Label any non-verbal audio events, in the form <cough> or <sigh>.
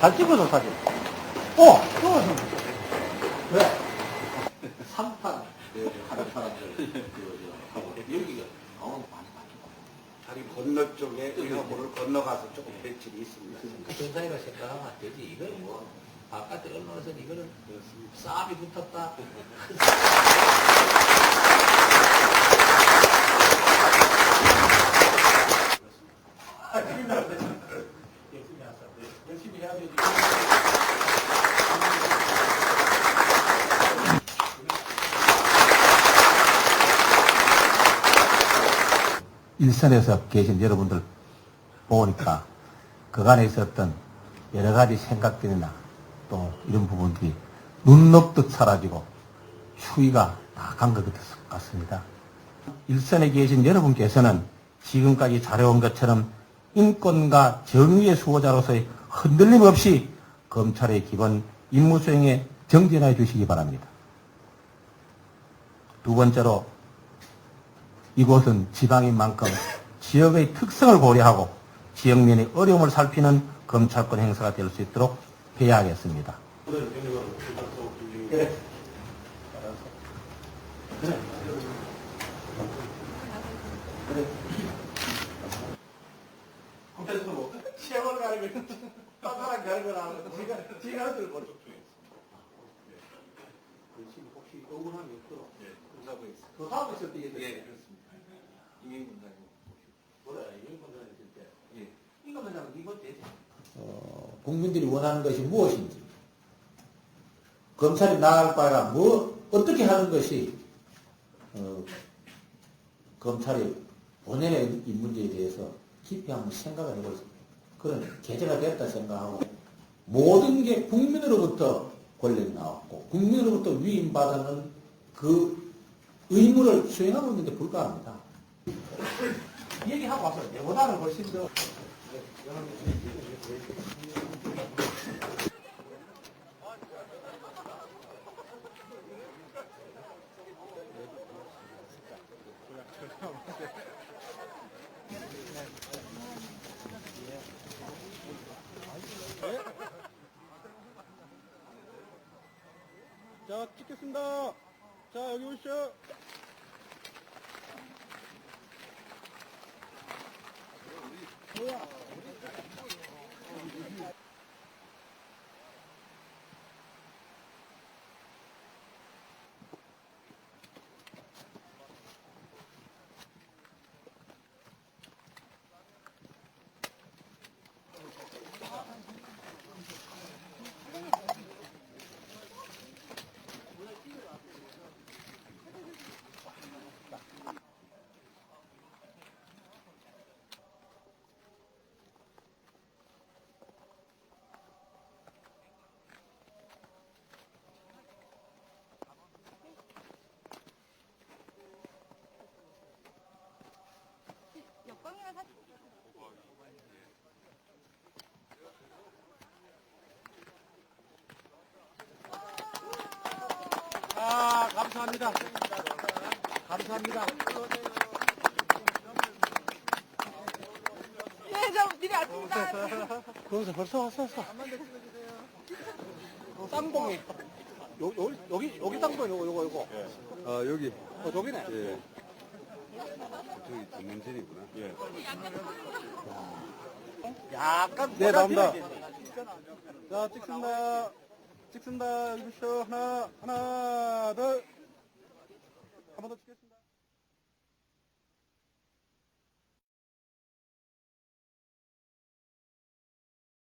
잘 찍어줘, 사진. 어! 찍어줘. 왜? 삼판 하는 사람들, 그, 저, 하고, 여기가, 어, 많이 바뀌고. 다리 건너 쪽에 의화보를 건너가서 조금 배출이 있습니다. 전사위가 생각하면 안 되지. 이거는 뭐, 바깥에 언론에서 이거는 싸움이 붙었다. <laughs> 아, 지금 나왔네. 열심히 하자. 열심히 해야 되지. 일선에서 계신 여러분들 보니까 그간에 있었던 여러 가지 생각들이나 또 이런 부분들이 눈 녹듯 사라지고 추위가 다 간 것 같습니다. 일선에 계신 여러분께서는 지금까지 잘해온 것처럼 인권과 정의의 수호자로서의 흔들림 없이 검찰의 기본 임무 수행에 정진해 주시기 바랍니다. 두 번째로 이곳은 지방인 만큼 지역의 특성을 고려하고 지역민의 어려움을 살피는 검찰권 행사가 될 수 있도록 해야 하겠습니다. 뭐, 시험을 가리면, 딴 사람 가리거나, 지가, 지가 들고. 혹시 억울함이 없도록. 그 사고 있을 때 얘기해. 예, 그렇습니다. 이 어, 국민들이 원하는 것이 무엇인지, 검찰이 나갈 바가 뭐, 어떻게 하는 것이, 어, 검찰이 본연의 이 문제에 대해서 깊이 한번 생각을 해볼 그런 계제가 됐다 생각하고, 모든 게 국민으로부터 권력이 나왔고, 국민으로부터 위임받는 그 의무를 수행하고 있는데 불과합니다. 얘기하고 와서 내보다는 훨씬 더. 자, 찍겠습니다. 자, 여기 오시죠. 역광 아, 감사합니다. 감사합니다. 예, 저 미리 왔습니다. 거기서 벌써 왔어, 왔어. 땅봉이. 요, 요, 여기, 여기 땅봉이 요거, 요거, 요거. 아, 여기. 어, 저기네. 예. 저기 전문진이구나. 예. 약간. 네, 나옵니다. 자, 찍습니다. 찍습니다. 여기 보시죠. 하나, 하나, 둘. 한 번 더 찍겠습니다.